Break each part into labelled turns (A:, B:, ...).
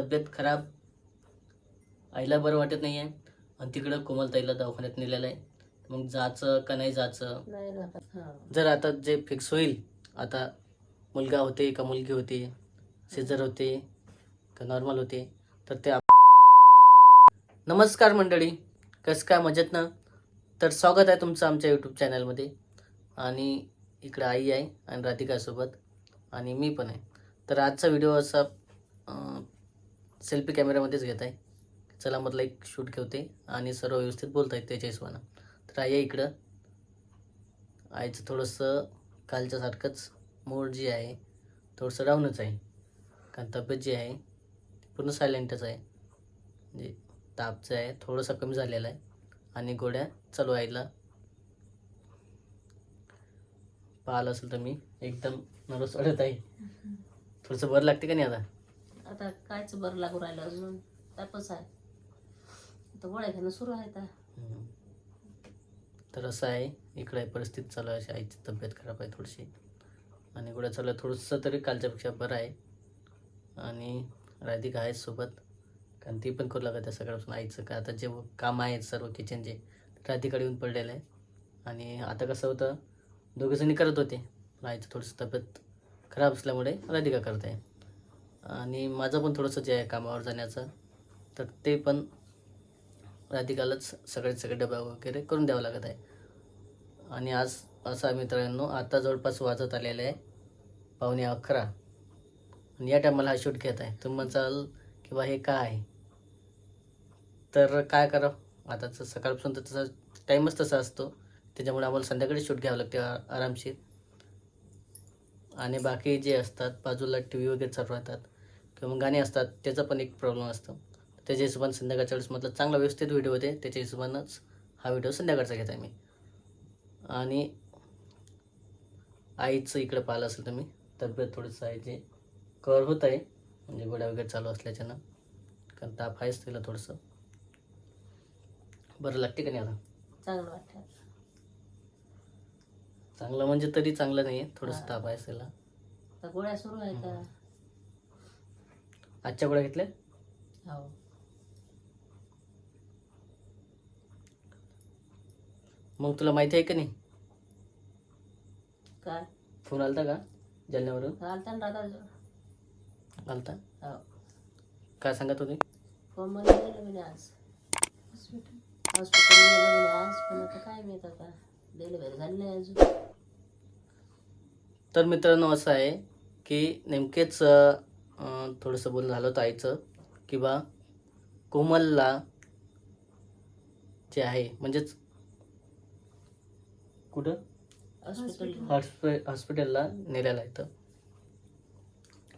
A: तब्येत खराब. आईला बरं वाटत नाही आहे आणि तिकडं कोमलताईला दवाखान्यात नेलेलं आहे. मग जायचं का नाही जायचं?
B: नाही.
A: जर आता जे फिक्स होईल आता मुलगा होते का मुलगी होते सिजर होते का नॉर्मल होते तर ते आप- नमस्कार मंडळी. कसं काय मजेत ना? तर स्वागत आहे तुमचं आमच्या यूट्यूब चॅनलमध्ये आणि इकडं आई आहे आणि राधिकासोबत आणि मी पण आहे. तर आजचा व्हिडिओ असा सेल्फी कॅमेऱ्यामध्येच घेत आहे. चला म्हटलं एक शूट ठेवते आणि सर्व व्यवस्थित बोलत आहेत त्याच्या हिशोबानं तर आई आहे इकडं. आईचं थोडंसं कालच्यासारखंच मूड जी आहे थोडंसं डाऊनच आहे. कारण तब्येत जी आहे पूर्ण सायलेंटच आहे. म्हणजे तापचं आहे थोडंसं कमी झालेलं आहे. आणि गोड्या चालू आईला पाहिलं असेल तर मी एकदम नर्वस अडत आहे. थोडंसं बरं लागते का नाही आता?
B: आता कायच बरं लागू राहिलं अजून. तापच आहे आता गोळ्या घेणं सुरू आहे आता.
A: हम्म. तर असं आहे इकडे परिस्थिती चालू आहे अशी आईची तब्येत खराब आहे थोडीशी. आणि गोळ्या चालू आहे थोडंसं तरी कालच्यापेक्षा बरं आहे. आणि राधिका आहे सोबत. कारण ती पण करू लागत आहे सकाळपासून आईचं. का आता जे काम आहे सर्व किचनचे राधिकडे येऊन पडलेलं आहे. आणि आता कसं होतं दोघेजणी करत होते. पण आईचं थोडंसं तब्येत खराब असल्यामुळे राधिका करत आहे. आणि माझं पण थोडंसं जे आहे कामावर जाण्याचं तर ते पण राधिकालाच सगळे सगळे डबा वगैरे करून द्यावं लागत आहे. आणि आज असा मित्रांनो आता जवळपास वाजत आलेलं आहे पावणे अकरा. आणि या टायमाला हा शूट घेत आहे. तुम्ही म्हणसाल की बा हे काय आहे? तर काय करावं? आता तर सकाळपासून तर तसा टाईमच तसा असतो. त्याच्यामुळे आम्हाला संध्याकाळी शूट घ्यावं लागते आरामशीर. आणि बाकी जे असतात बाजूला टी व्ही वगैरे चालू राहतात किंवा मग गाणे असतात त्याचा पण एक प्रॉब्लेम असतो. त्याच्या हिशोबाने संध्याकाळच्या वेळेस म्हटलं चांगला व्यवस्थित व्हिडिओ होते त्याच्या हिशोबानंच हा व्हिडिओ संध्याकाळचा घेत आहे मी. आणि आईचं इकडे पाहिलं असेल तुम्ही तब्येत थोडंसं आहे जे कवर होत आहे म्हणजे गोळ्या वगैरे चालू असल्याच्यानं. कारण ताप आहेच तिला थोडंसं. बरं लागते का नाही आता?
B: चांगलं वाटतं.
A: चांगलं म्हणजे तरी चांगलं नाही आहे थोडंसं. ताप आहे तिला.
B: गोळ्या सुरू आहे का?
A: आजच्या गोळ्या घेतल्या
B: हो.
A: मग तुला माहिती आहे का नाही?
B: काय?
A: फोन आलता का जालन्यावरून?
B: आलता ना दादा
A: आलता?
B: हो.
A: काय सांगत होते?
B: फोनमध्ये गेलं आज. हॉस्पिटल गेलं म्हणे आज पण आता काय माहीत आता. डिलिव्हरी झाली नाही अजून.
A: तर मित्रांनो असं आहे की नेमकेच अं, थोडंसं बोलणं झालं होतं आईचं की बा कोमलला जे आहे म्हणजेच कुठं?
B: हॉस्पिटल.
A: हॉस्पि हॉस्पिटलला नेलेलं आहे तर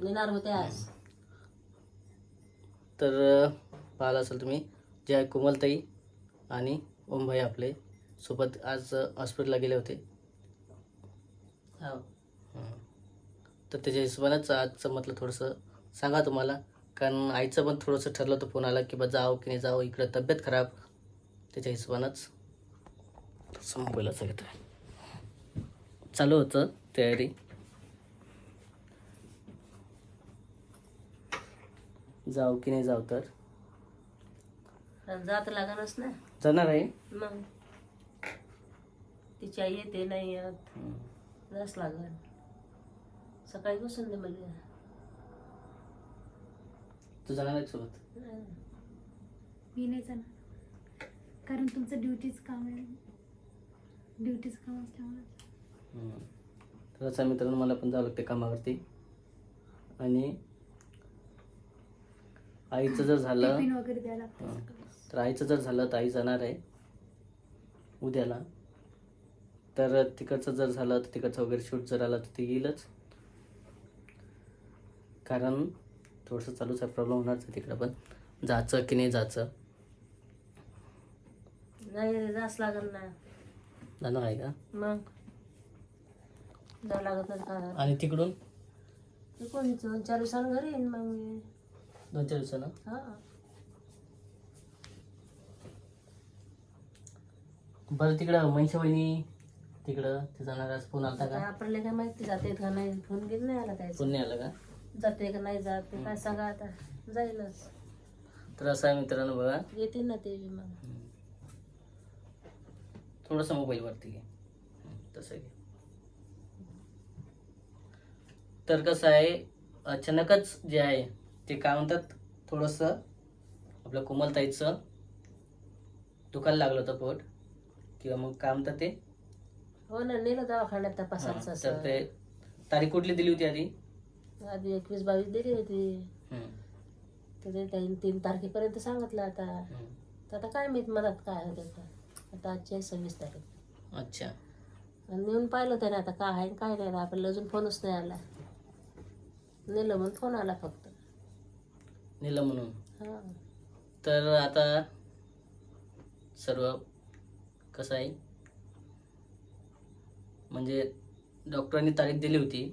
B: नेणार होते आज.
A: तर पाहिलं असेल तुम्ही जे आहे कोमलताई आणि ओमभाई आपले सोबत आज हॉस्पिटलला गेले होते.
B: हं.
A: तर त्याच्या हिशोबानंच आजचं म्हटलं थोडंसं सांगा तुम्हाला. कारण आईचं पण थोडंसं ठरलं होतं फोन आला की बा जाओ की नाही जाओ इकडं तब्येत खराब. त्याच्या हिशोबानंच थोडंसं मोबाईलाचं घेतो चालू होतं तयारी. जाऊ की नाही जाऊ तर?
B: जात लागणच ना.
A: जाणार आहे?
B: मग. तिची आई येते नाही येत. जास लागन सकाळी बसून दे मला
A: तू जाणार आहे सोबत.
C: मी नाही जाणार. कारण तुमचं ड्युटीच काम आहे. ड्युटीच काम असल्यामुळे.
A: हं. तर असं मित्रांनो मला पण जावं लागते कामावरती. आणि आईचं जर झालं
C: टिफिन वगैरे द्यायला लागतं. सकाळी.
A: तर आईचं जर झालं तर आई जाणार आहे. उद्याला. तर तिकडचं जर झालं तर तिकडचं वगैरे शूट जर आलं तर ते येईलच. कारण थोडंसं चालूच आहे प्रॉब्लेम होणारच आहे तिकडं पण. जायचं की नाही जायचं?
B: नाही जास लागन ना.
A: जाणार आहे का?
B: मग? जावं लागत नाही का
A: आणि तिकडून?
B: ते कोणी दोन चार दिवसानं घरी येईन मग मी.
A: दोन चार दिवसानं?
B: हा.
A: बरं तिकडं महिषा वहिनी तिकडं? ते जाणार आज फोन आलता
B: काय
A: का?
B: आपल्याला काय माहिती जाते का नाही? फोन घेत नाही आला काय
A: फोन नाही आला का?
B: जाते का नाही जात? ते काय सांगा आता? जाईलच.
A: तर असं आहे मित्रांनो बघा.
B: येते ना ते मग.
A: थोडंसं मोबाईलवरती घे. हं, तसं घे. तर कसं आहे अचानकच जे आहे ते काय म्हणतात थोडंसं आपलं कोमलताईचं दुखायला लागलं होतं पोट. किंवा मग काय म्हणतात ते?
B: हो ना नेलं दवाखान्यात
A: हं,
B: तपासायचं
A: तर
B: असं.
A: ते तारीख कुठली दिली होती आधी?
B: आधी एकवीस बावीस दिली होती.
A: हं,
B: तर ते त्यांनी तीन तारखेपर्यंत सांगितलं आता. तर आता काय माहीत मनात काय होतं तर आता आजची आहे सव्वीस तारीख.
A: अच्छा.
B: आणि नेऊन पाहिलं त्याने आता काय आहे काय नाही. आपल्याला अजून फोनच नाही आला. नेलं म्हणून फोन आला फक्त.
A: नेलं म्हणून.
B: हा.
A: तर आता सर्व कसं आहे? म्हणजे डॉक्टरांनी तारीख दिली होती.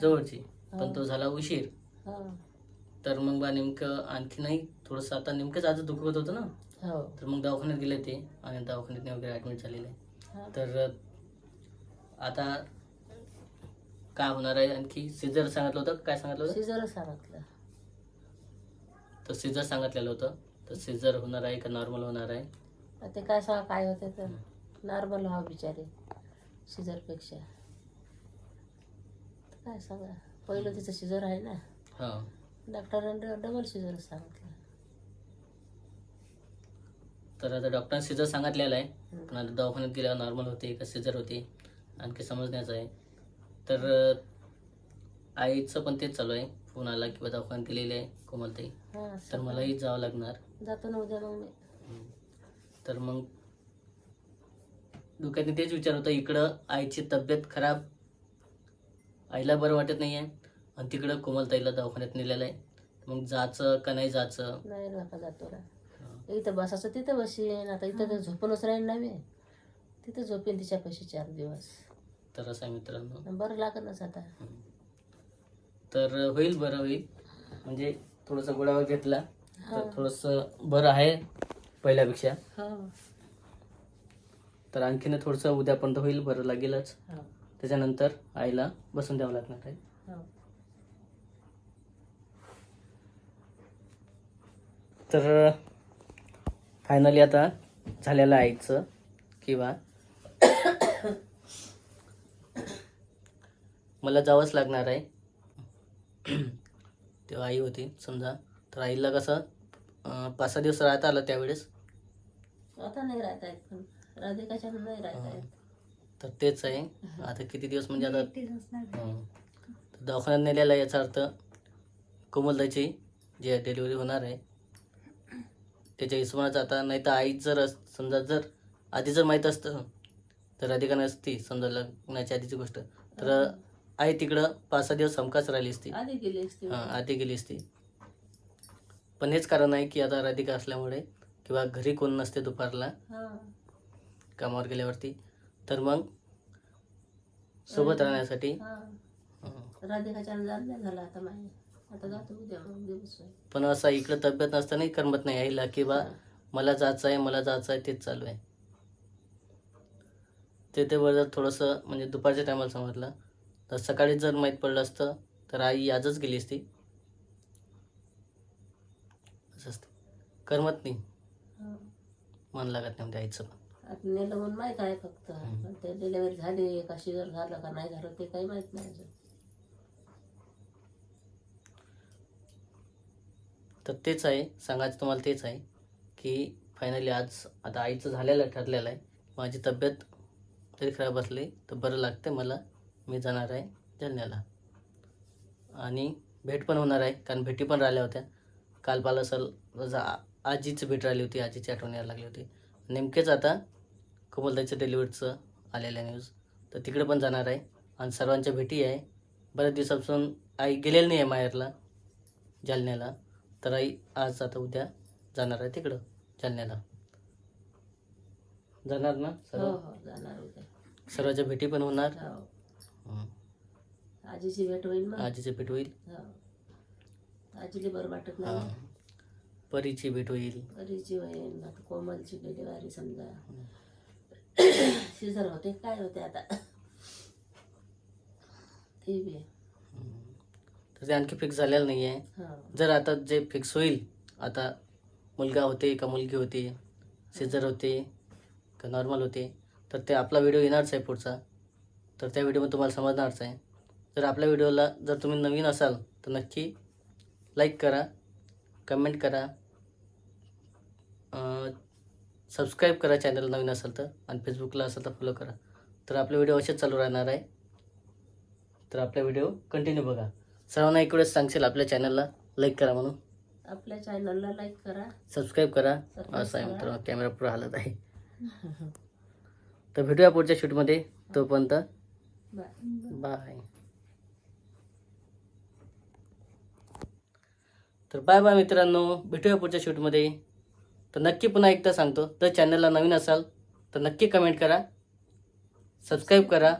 A: जवळची. पण तो झाला उशीर. तर मग बा नेमकं आणखी नाही थोडंसं आता नेमकंच आज दुखत होतं ना?
B: हो.
A: तर मग दवाखान्यात गेले ते आणि दवाखान्यात वगैरे ॲडमिट झालेले. तर आता काय होणार आहे? आणखी सिजर सांगितलं होतं काय सांगितलं होतं?
B: सिझरच सांगितलं.
A: तर सिजर सांगितलेलं होतं. तर सिजर होणार आहे का नॉर्मल होणार आहे?
B: ते काय सांगा काय होते तर नॉर्मल व्हा बिचारे सिझरपेक्षा काय सांगा? पहिलं तिचं सिझर आहे ना.
A: हां.
B: डॉक्टरांनी डबल सिझर सांगितलं
A: तर आता डॉक्टरांनी सिजर सांगितलेलं आहे. पण आता दवाखान्यात गेल्यावर नॉर्मल होते का सिजर होते आणखी समजण्याचं आहे. तर आईचं पण तेच चालू आहे. फोन आला किंवा दवाखान्यात गेलेले आहे कोमलताई तर. मलाही जावं लागणार.
B: जातो ना उद्या मग मी.
A: तर मग डोक्यात तेच विचार होता इकडं आईची तब्येत खराब आईला बरं वाटत नाही आहे आणि तिकडं कोमलताईला दवाखान्यात नेलेलं आहे. मग जायचं का नाही जायचं?
B: नाही नका जातो ना. इथं बसायचं तिथं बसेन. आता इथं तर झोपूनच राहील ना मी. तिथं झोपेन तिच्या पैसे चार दिवस.
A: तर असं आहे मित्रांनो.
B: बरं लागणच आता
A: तर होईल बरं होईल. म्हणजे थोडंसं गोळावर घेतला. तर थोडंसं बरं आहे पहिल्यापेक्षा. तर आणखीन थोडंसं उद्यापर्यंत होईल बरं लागेलच. त्याच्यानंतर आईला बसून द्यावं लागणार आहे.
B: हो.
A: तर फायनली आता झालेलं आईचं किंवा मला जावंच लागणार आहे. तेव्हा आई होती समजा. तर आईला कसं पाच सहा दिवस राहता आलं त्यावेळेस?
B: आता नाही राहत आहेत पण राधिकाच्या नाही राहत आहेत
A: तर तेच आहे. आता किती दिवस म्हणजे आता दवाखान्यात नेलेला याचा अर्थ कोमलताची जी डिलिव्हरी होणार आहे. त्याच्या हिशोबानेच आता नाही तर आई जर अस- समजा जर आधी जर माहीत असतं तर राधिका नसती समजा लग्नाच्या आधीची गोष्ट. तर आई तिकडं पाच सहा दिवस हमकाच राहिली असती.
B: आधी गेली असती.
A: हां आधी गेली असती. पण हेच कारण आहे की आता राधिका असल्यामुळे किंवा घरी कोण नसते दुपारला कामावर गेल्यावरती तर मग सोबत राहण्यासाठी.
B: राधिकाच्या जाण नाही झाला आता मागे. आता जातो उद्या मग दिवस होईल.
A: पण असं इकडं तब्येत नसतानाही करमत नाही आईला की बा मला जायचं आहे मला जायचं आहे तेच चालू आहे. ते ते बरं थोडंसं म्हणजे दुपारच्या टायमाला समजलं. तर सकाळी जर माहीत पडलं असतं तर आई आजच गेली असती. असं असते. करमत नाही. मन लागत नाही म्हणजे आईचं पण.
B: आता नेलं म्हणून माहीत आहे फक्त. पण ते डिलेवरी झाली का शिजर झालं का नाही झालं ते काही माहीत नाही अजून.
A: तर तेच आहे सांगायचं तुम्हाला तेच आहे की फायनली आज आता आईचं झालेलं ठरलेलं आहे. माझी तब्येत जरी खराब असली तर बरं लागते मला. मी जाणार आहे जालन्याला. आणि भेट पण होणार आहे कारण भेटी पण राहिल्या होत्या. काल पाला जा- आजीची भेट राहिली होती आजीची आठवण यायला लागली होती. नेमकेच आता डिलिव्हरीचं आलेलं न्यूज तर तिकडे पण जाणार आहे. आणि सर्वांच्या भेटी आहे. बऱ्याच दिवसापासून आई गेलेली नाही आहे माहेरला जालन्याला. तर आई आज आता उद्या जाणार आहे तिकडं जालन्याला. जाणार ना
B: हो
A: सर्व?
B: हो जाणार उद्या.
A: सर्वांच्या भेटी पण होणार.
B: हो.
A: हं.
B: आजीची भेट होईल मग
A: आजीची भेट होईल.
B: हो. आजीला बरं वाटत
A: हां.
B: नाही
A: परीची भेट होईल.
B: परीची होईल. आता कोमलची डिलिव्हरी समजा. सिझर होते काय होते आता ते बी आहे.
A: हं. तर ते आणखी फिक्स झालेलं नाही आहे
B: हा.
A: जर आता जे फिक्स होईल आता मुलगा होते का मुलगी होते सिजर होते का नॉर्मल होते तर ते आपला व्हिडिओ येणारच आहे पुढचा. तर त्या व्हिडिओमध्ये तुम्हाला समजणारच आहे. जर आपल्या व्हिडिओला जर तुम्ही नवीन असाल तर नक्की लाईक करा कमेंट करा. सबस्क्राईब करा चॅनल नवीन असेल तर आणि फेसबुकला असेल तर फॉलो करा. तर आपले व्हिडिओ असेच चालू राहणार आहे. तर आपला व्हिडिओ कंटिन्यू बघा. सर्वांना इकडेच सांगशील आपल्या चॅनलला लाईक करा म्हणून.
B: आपल्या चॅनलला लाईक करा.
A: सबस्क्राईब करा. असं आहे
B: करा.
A: मित्रांनो कॅमेरा पुरा हालत आहे. तर भेटूया पुढच्या शूटमध्ये तोपर्यंत बाय तर बाय बाय मित्रांनो. भेटूया पुढच्या शूटमध्ये तर नक्की पुन्हा एकदा सांगतो तर चॅनलला नवीन असाल तर नक्की कमेंट करा सबस्क्राईब करा.